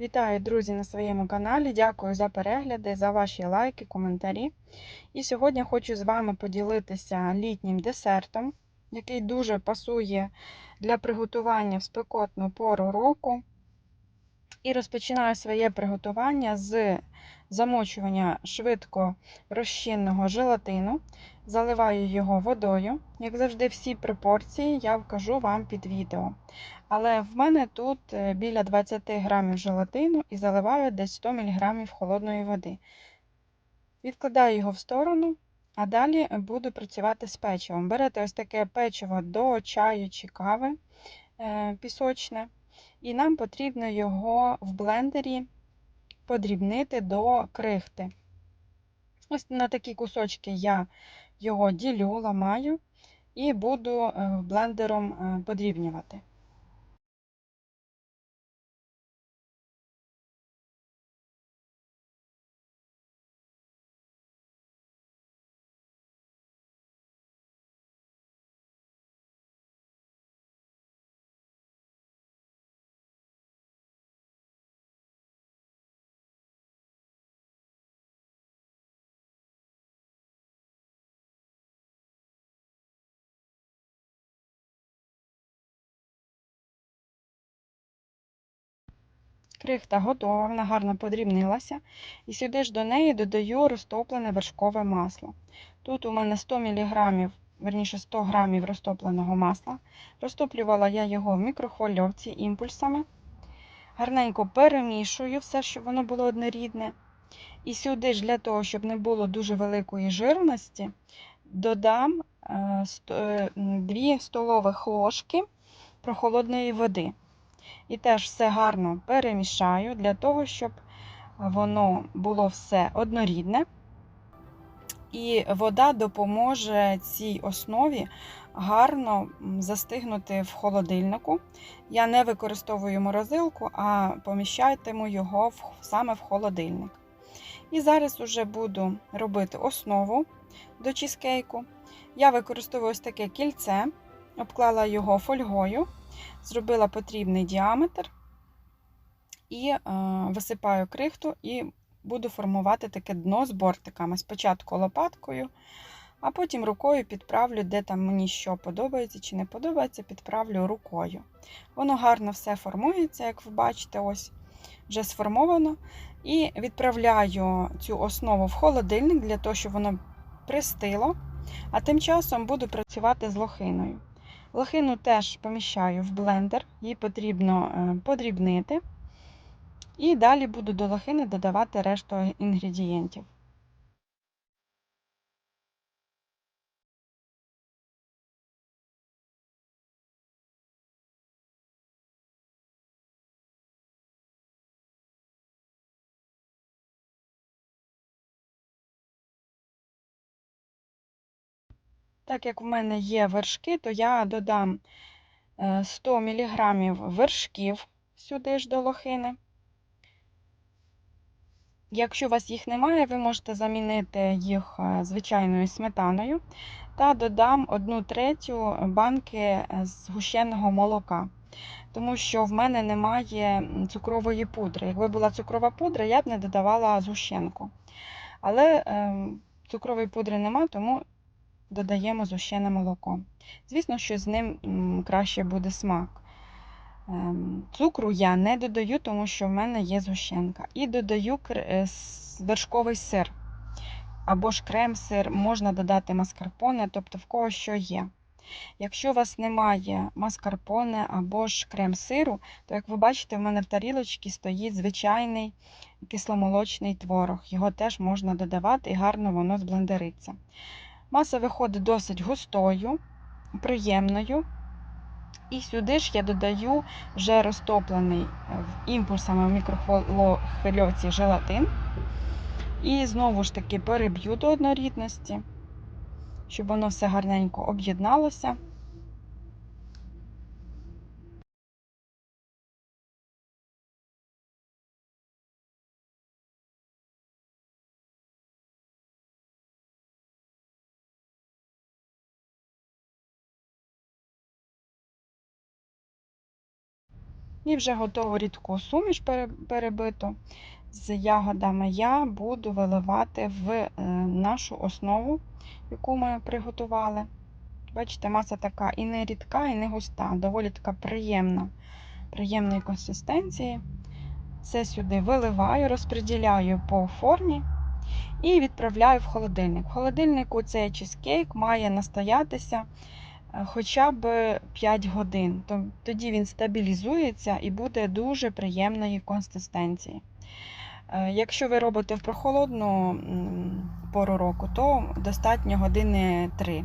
Вітаю, друзі, на своєму каналі. Дякую за перегляди, за ваші лайки, коментарі. І сьогодні хочу з вами поділитися літнім десертом, який дуже пасує для приготування в спекотну пору року. І розпочинаю своє приготування з замочування швидко розчинного желатину. Заливаю його водою. Як завжди, всі пропорції я вкажу вам під відео. Але в мене тут е, біля 20 грамів желатину і заливаю десь 100 мг холодної води. Відкладаю його в сторону, а далі буду працювати з печивом. Берете ось таке печиво до чаю чи кави е, пісочне, і нам потрібно його в блендері подрібнити до крихти. Ось на такі кусочки я його ділю, ламаю і буду е, блендером подрібнювати. Крихта готова, вона гарно подрібнилася. І сюди ж до неї додаю розтоплене вершкове масло. Тут у мене 100 мг, верніше 100 г розтопленого масла. Розтоплювала я його в мікрохвильовці імпульсами. Гарненько перемішую все, щоб воно було однорідне. І сюди ж, для того, щоб не було дуже великої жирності, додам 2 е, столових ложки прохолодної води. І теж все гарно перемішаю для того, щоб воно було все однорідне. І вода допоможе цій основі гарно застигнути в холодильнику. Я не використовую морозилку, а поміщатиму його саме в холодильник. І зараз вже буду робити основу до чізкейку. Я використовую ось таке кільце, обклала його фольгою зробила потрібний діаметр і е, висипаю крихту і буду формувати таке дно з бортиками. Спочатку лопаткою, а потім рукою підправлю, де там мені що подобається чи не подобається, підправлю рукою. Воно гарно все формується, як ви бачите, ось вже сформовано. І відправляю цю основу в холодильник для того, щоб воно пристило. А тим часом буду працювати з лохиною. Лохину теж поміщаю в блендер, її потрібно е, подрібнити. І далі буду до лохини додавати решту інгредієнтів. Так як в мене є вершки, то я додам 100 е, мг вершків сюди ж до лохини. Якщо у вас їх немає, ви можете замінити їх е, звичайною сметаною та додам 1 третю банки е, згущеного молока. Тому що в мене немає цукрової пудри. Якби була цукрова пудра, я б не додавала згущенку. Але ем, цукрової пудри немає, тому додаємо зущене молоко. Звісно, що з ним краще буде смак. Ем, цукру я не додаю, тому що в мене є згущенка. І додаю е, вершковий сир. Або ж крем-сир, можна додати маскарпоне, тобто в кого що є. Якщо у вас немає маскарпоне або ж крем-сиру, то, як ви бачите, в мене в тарілочці стоїть звичайний кисломолочний творог. Його теж можна додавати і гарно воно зблендериться. Маса виходить досить густою, приємною. І сюди ж я додаю вже розтоплений е, імпульсами в мікрохвильовці желатин. І знову ж таки переб'ю до однорідності, щоб воно все гарненько об'єдналося. І вже готову рідку суміш пере- перебиту з ягодами я буду виливати в е, нашу основу, яку ми приготували. Бачите, маса така і не рідка, і не густа, доволі така приємна, приємної консистенції. Це сюди виливаю, розподіляю по формі і відправляю в холодильник. В холодильнику цей чизкейк має настоятися хоча б 5 годин. Тоді він стабілізується і буде дуже приємної консистенції. Е, Якщо ви робите в прохолодну пору року, то достатньо години 3.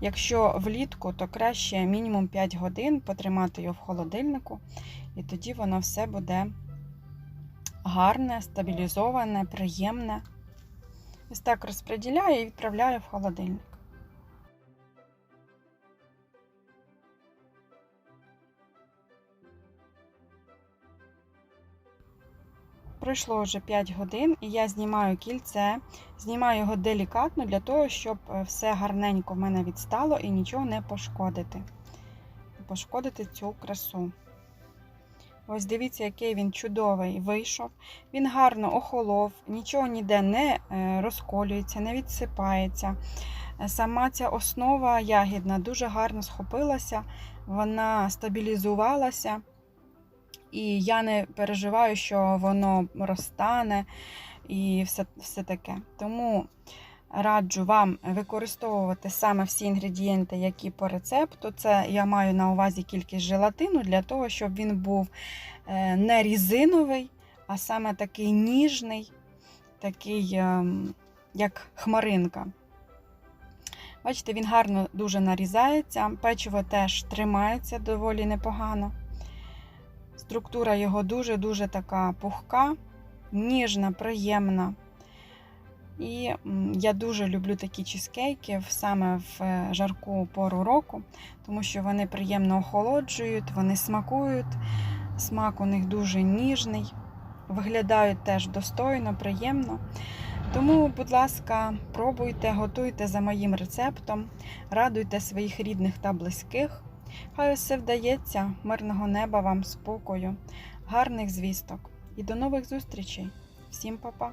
Якщо влітку, то краще мінімум 5 годин потримати його в холодильнику, і тоді воно все буде гарне, стабілізоване, приємне. Ось так розподіляю і відправляю в холодильник. Пройшло вже 5 годин, і я знімаю кільце, знімаю його делікатно для того, щоб е, все гарненько в мене відстало і нічого не пошкодити. Пошкодити цю красу. Ось дивіться, який він чудовий вийшов. Він гарно охолов, нічого ніде не е, розколюється, не відсипається. Е, Сама ця основа ягідна дуже гарно схопилася, вона стабілізувалася. І я не переживаю, що воно розтане і все, все таке. Тому раджу вам використовувати саме всі інгредієнти, які по рецепту. Це я маю на увазі кількість желатину для того, щоб він був е, не різиновий, а саме такий ніжний, такий, ем, як хмаринка. Бачите, він гарно дуже нарізається, печиво теж тримається доволі непогано. Структура його дуже-дуже така пухка, ніжна, приємна. І я дуже люблю такі чизкейки саме в е, жарку пору року, тому що вони приємно охолоджують, вони смакують. Смак у них дуже ніжний, виглядають теж достойно, приємно. Тому, будь ласка, пробуйте, готуйте за моїм рецептом, радуйте своїх рідних та близьких. Хай усе вдається, мирного неба вам, спокою, гарних звісток і до нових зустрічей. Всім па-па!